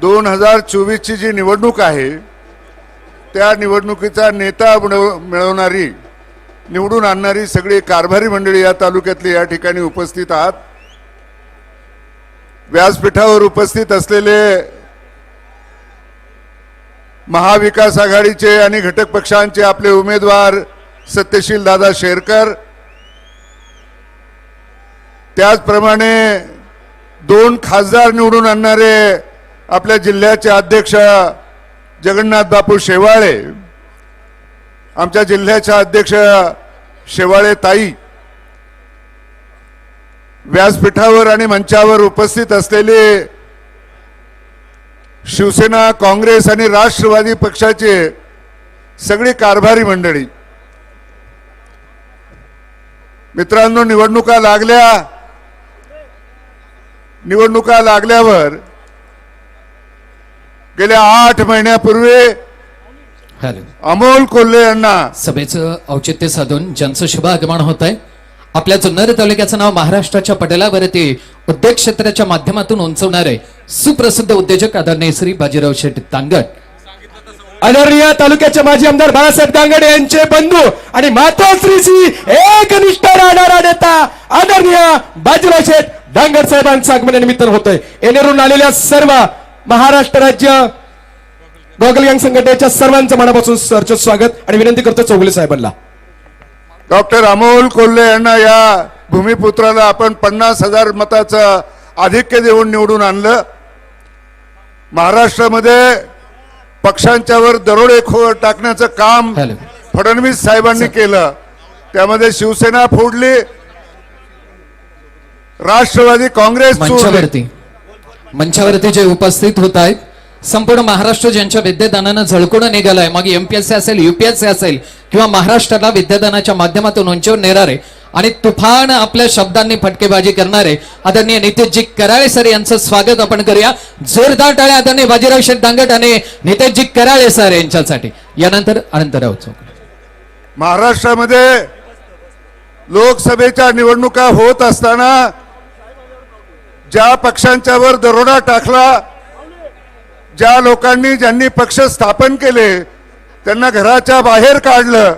दोन हजार चोवीसची जी निवडणूक आहे त्या निवडणुकीचा नेता मिळवणारी निवडून आणणारी सगळी कारभारी मंडळी या तालुक्यातली या ठिकाणी उपस्थित आहात. व्यासपीठावर उपस्थित असलेले महाविकास आघाडीचे आणि घटक पक्षांचे आपले उमेदवार सत्यशील दादा शेरकर त्याचप्रमाणे दोन खासदार निवडून आणणारे आपल्या जिल्ह्याचे अध्यक्ष जगन्नाथ बापू शेवाळे आमच्या जिल्ह्याच्या अध्यक्ष शेवाळे ताई व्यासपीठावर आणि मंचावर उपस्थित असलेले शिवसेना काँग्रेस आणि राष्ट्रवादी पक्षाचे सगळी कारभारी मंडळी. मित्रांनो निवडणुका लागल्या. निवडणुका लागल्यावर गेल्या आठ महिन्यापूर्वी अमोल कोल्हे यांना सभेचं औचित्य साधून ज्यांचं शुभ आगमन होत आहे आपल्या जुन्नर तालुक्याचं नाव महाराष्ट्राच्या पटलावरती उद्योग क्षेत्राच्या माध्यमातून उंचवणारे सुप्रसिद्ध उद्योजक आदरणीय श्री बाजीराव शेठ तांगट आदरणीय तालुक्याचे माजी आमदार बाळासाहेब दांगडे यांचे बंधू आणि मातोश्रीची एक निष्ठा राहणारा नेता आदरणीय बाजीराव शेठ दांगड साहेबांचं आगमनानिमित्त होतंय. येणेरून आलेल्या सर्व महाराष्ट्र राज्य. गॉगल गँग संघटनेच्या सर्वांचं मनापासून सरचं स्वागत आणि विनंती करतो चौगले साहेबांना. डॉक्टर अमोल कोल्हे यांना या भूमिपुत्राला आपण पन्नास हजार मताचं आधिक्य देऊन निवडून आणलं. महाराष्ट्रामध्ये पक्षांच्यावर दरोडेखोर टाकण्याचं काम. फडणवीस साहेबांनी केलं. त्यामध्ये शिवसेना फोडली. राष्ट्रवादी काँग्रेस मंचावरती जे उपस्थित होत आहेत संपूर्ण महाराष्ट्र ज्यांच्या विद्यादानानं झळकून निघालाय मग एमपीएससी असेल युपीएससी असेल किंवा महाराष्ट्राला विद्यादानाच्या माध्यमातून उंचीवर नेणारे आणि तुफान आपल्या शब्दांनी फटकेबाजी करणारे आदरणीय नितेशजी कराळे सर यांचं स्वागत आपण करूया. जोरदार टाळ्या आदरणीय बाजीराव शेठ दांगट आणि नितेशजी कराळे सर यांच्यासाठी. यानंतर अनंतराव चौक. महाराष्ट्रामध्ये लोकसभेच्या निवडणुका होत असताना ज्या पक्षांच्यावर दरोडा टाकला ज्या लोकांनी ज्यांनी पक्ष स्थापन केले त्यांना घराच्या बाहेर काढलं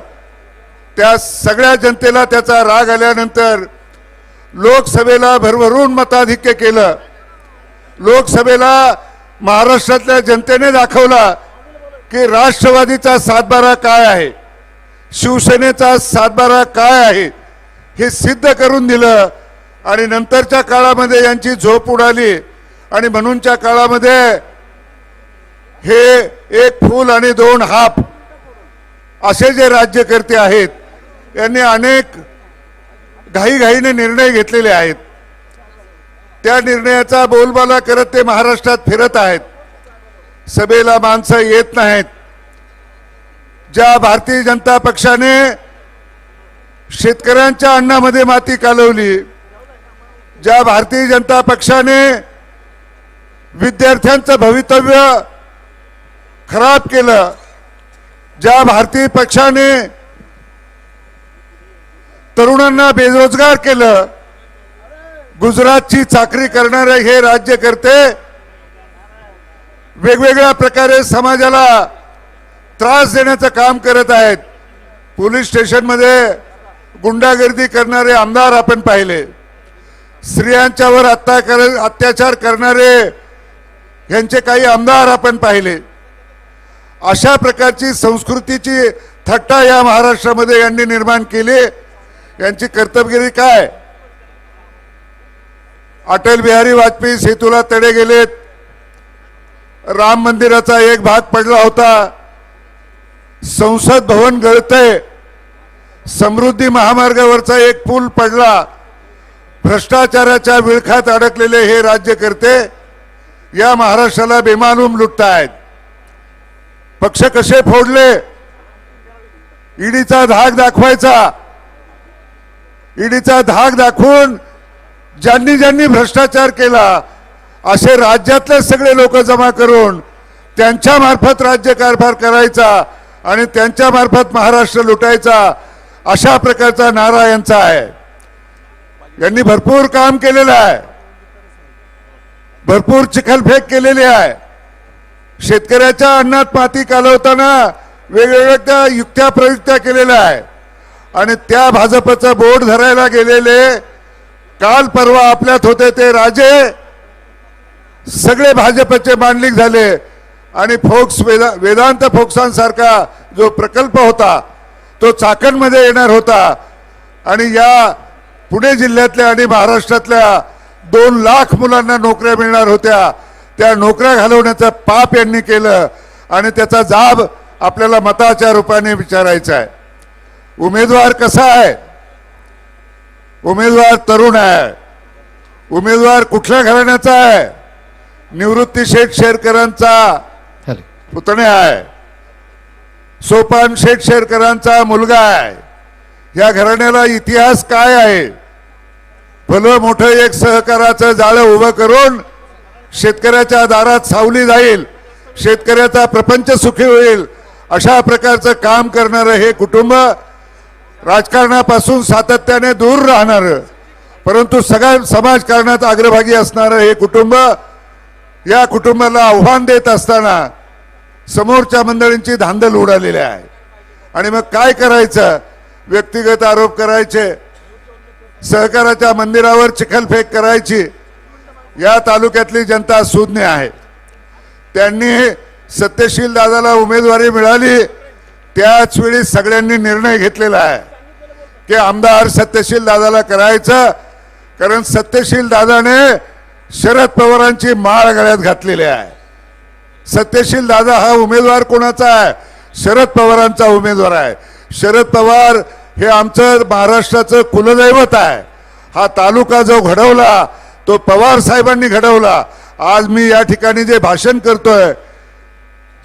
त्या सगळ्या जनतेला त्याचा राग आल्यानंतर लोकसभेला भरभरून मताधिक्य केलं. लोकसभेला महाराष्ट्रातल्या जनतेने दाखवला की राष्ट्रवादीचा सातबारा काय आहे शिवसेनेचा सातबारा काय आहे हे सिद्ध करून दिलं आणि नंतरच्या काळामध्ये यांची झोप उडाली. आणि म्हणूनच्या काळामध्ये हे एक फूल आणि दोन हाप असे जे राज्यकर्ते आहेत यांनी अनेक घाईघाईने निर्णय घेतलेले आहेत. त्या निर्णयाचा बोलबाला करत ते महाराष्ट्रात फिरत आहेत. सभेला माणसं येत नाहीत. ज्या भारतीय जनता पक्षाने शेतकऱ्यांच्या अन्नामध्ये माती कालवली ज्या भारतीय जनता पक्षाने विद्यार्थ्यांचं भवितव्य खराब केलं ज्या भारतीय पक्षाने तरुणांना बेरोजगार केलं गुजरातची चाकरी करणारे हे राज्यकर्ते वेगवेगळ्या प्रकारे समाजाला त्रास देण्याचं काम करत आहेत. पोलीस स्टेशनमध्ये गुंडागर्दी करणारे आमदार आपण पाहिले. स्त्रियांच्यावर हत्या कर अत्याचार करणारे यांचे काही आमदार आपण पाहिले. अशा प्रकारची संस्कृतीची थट्टा या महाराष्ट्रामध्ये यांनी निर्माण केली. यांची कर्तबगिरी काय? अटल बिहारी वाजपेयी सेतूला तडे गेलेत. राम मंदिराचा एक भाग पडला होता. संसद भवन गळतय. समृद्धी महामार्गावरचा एक पूल पडला. भ्रष्टाचाराच्या विळखात अडकलेले हे राज्यकर्ते या महाराष्ट्राला बेमानूम लुटतायत. पक्ष कसे फोडले? ईडीचा धाक दाखवायचा. ईडीचा धाक दाखवून ज्यांनी ज्यांनी भ्रष्टाचार केला असे राज्यातले सगळे लोक जमा करून त्यांच्या मार्फत राज्य कारभार करायचा आणि त्यांच्या मार्फत महाराष्ट्र लुटायचा अशा प्रकारचा नारा यांचा आहे. यांनी भरपूर काम केलेलं आहे. भरपूर चिखलफेक केलेली आहे. शेतकऱ्याच्या अन्नात माती कालवताना वेगवेगळ्या युक्त्या प्रयुक्त्या केलेल्या आहे आणि त्या भाजपचं बोट धरायला गेलेले काल परवा आपल्यात होते ते राजे सगळे भाजपचे मांडलिक झाले. आणि फोक्स वेदा वेदांत फोक्सांसारखा जो प्रकल्प होता तो चाकणमध्ये येणार होता. आणि या पुणे जिल्ह्यातल्या आणि महाराष्ट्रातल्या दोन लाख मुलांना नोकऱ्या मिळणार होत्या. त्या नोकऱ्या घालवण्याचं पाप यांनी केलं आणि त्याचा जाब आपल्याला मताच्या रूपाने विचारायचा आहे. उमेदवार कसा आहे? उमेदवार तरुण आहे. उमेदवार कुठल्या घराण्याचा आहे? निवृत्ती शेठ शेरकरांचा. पुतण्या आहे. सोपान शेठ शेरकरांचा मुलगा आहे. या घराण्याला इतिहास काय आहे? भलं मोठं एक सहकाराचं जाळं उभं करून शेतकऱ्याच्या दारात सावली जाईल शेतकऱ्याचा प्रपंच सुखी होईल अशा प्रकारचं काम करणारं हे कुटुंब राजकारणापासून सातत्याने दूर राहणार परंतु सगळ्या समाजकारणात अग्रभागी असणारं हे कुटुंब या कुटुंबाला आव्हान देत असताना समोरच्या मंडळींची धांदल उडालेली आहे. आणि मग काय करायचं? व्यक्तिगत आरोप करायचे सहकाराच्या मंदिरावर चिखलफेक करायची या तालुक्यातली जनता सुज्ञ आहे. त्यांनी सत्यशील दादाला उमेदवारी मिळाली त्याच वेळी सगळ्यांनी निर्णय घेतलेला आहे. की आमदार सत्यशील दादाला करायचं कारण सत्यशील दादाने शरद पवारांची माळ गळ्यात घातलेली आहे. सत्यशील दादा हा उमेदवार कोणाचा आहे? शरद पवारांचा उमेदवार आहे. शरद पवार हे आमचं महाराष्ट्राचं कुलदैवत आहे. हा तालुका जो घडवला तो पवार साहेबांनी घडवला. आज मी या ठिकाणी जे भाषण करतोय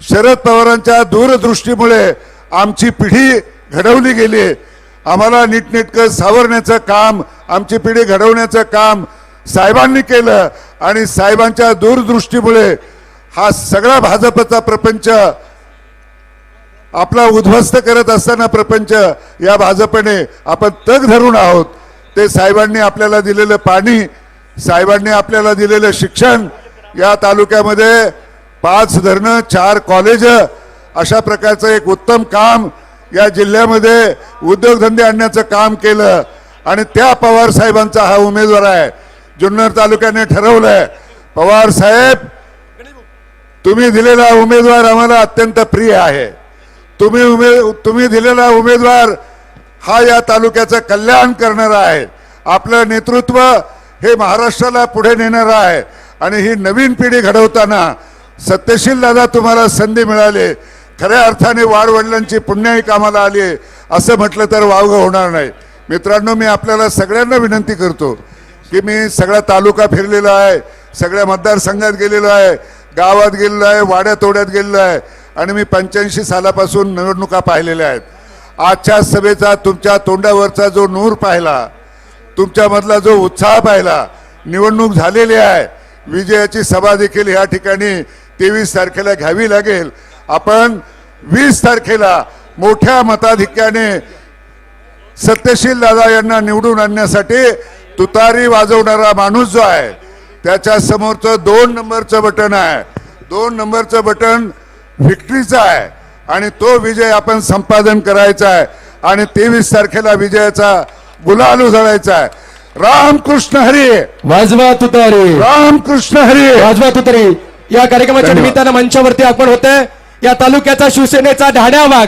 शरद पवारांच्या दूरदृष्टीमुळे आमची पिढी घडवली गेली. आम्हाला नीटनेटकं सावरण्याचं काम आमची पिढी घडवण्याचं काम साहेबांनी केलं आणि साहेबांच्या दूरदृष्टीमुळे हा सगळा भाजपचा प्रपंच आपला उद्ध्वस्त करत असताना प्रपंच या भाजपने आपण तग धरून आहोत. ते साहेबांनी आपल्याला दिलेलं पाणी साहेबांनी आपल्याला दिलेलं शिक्षण या तालुक्यामध्ये पाच धरणं चार कॉलेज अशा प्रकारचं एक उत्तम काम या जिल्ह्यामध्ये उद्योगधंदे आणण्याचं काम केलं. आणि त्या पवार साहेबांचा हा उमेदवार आहे जुन्नर तालुक्याने ठरवलंय. पवार साहेब तुम्ही दिलेला उमेदवार आम्हाला अत्यंत प्रिय आहे. तुम्ही उमे तुम्ही दिलेला उमेदवार हा या तालुक्याचं कल्याण करणारा आहे. आपलं नेतृत्व हे महाराष्ट्राला पुढे नेणारं आहे. आणि ही नवीन पिढी घडवताना सत्यशील दादा तुम्हाला संधी मिळाली. खऱ्या अर्थाने वाडवडिलांची पुण्याही कामाला आली असं म्हटलं तर वावगं होणार नाही. मित्रांनो मी आपल्याला सगळ्यांना विनंती करतो की मी सगळा तालुका फिरलेला आहे. सगळ्या मतदारसंघात गेलेलो आहे. गावात गेलेलो आहे. वाड्यातोड्यात गेलेलो आहे. आणि मी पंच्याऐंशी सालापासून निवडणुका पाहिलेल्या आहेत. आजच्या सभेचा तुमच्या तोंडावरचा जो नूर पाहिला तुमच्यामधला जो उत्साह पाहिला निवडणूक झालेली आहे. विजयाची सभा देखील या ठिकाणी तेवीस तारखेला घ्यावी लागेल. आपण वीस तारखेला मोठ्या मताधिक्याने सत्यशील दादा यांना निवडून आणण्यासाठी तुतारी वाजवणारा माणूस जो आहे त्याच्या समोरचं दोन नंबरचं बटन आहे. दोन नंबरचं बटन व्हिक्टरीचं आहे. आणि तो विजय आपण संपादन करायचा आहे. आणि तेवीस तारखेला विजयाचा गुलाल उधळायचा आहे. रामकृष्ण हरी! वाजवा तुतारी. रामकृष्ण हरी! वाजवा तुतारी. या कार्यक्रमाच्या. निमित्तानं मंचावरती आपण होते या तालुक्याचा शिवसेनेचा ढाण्या वाघ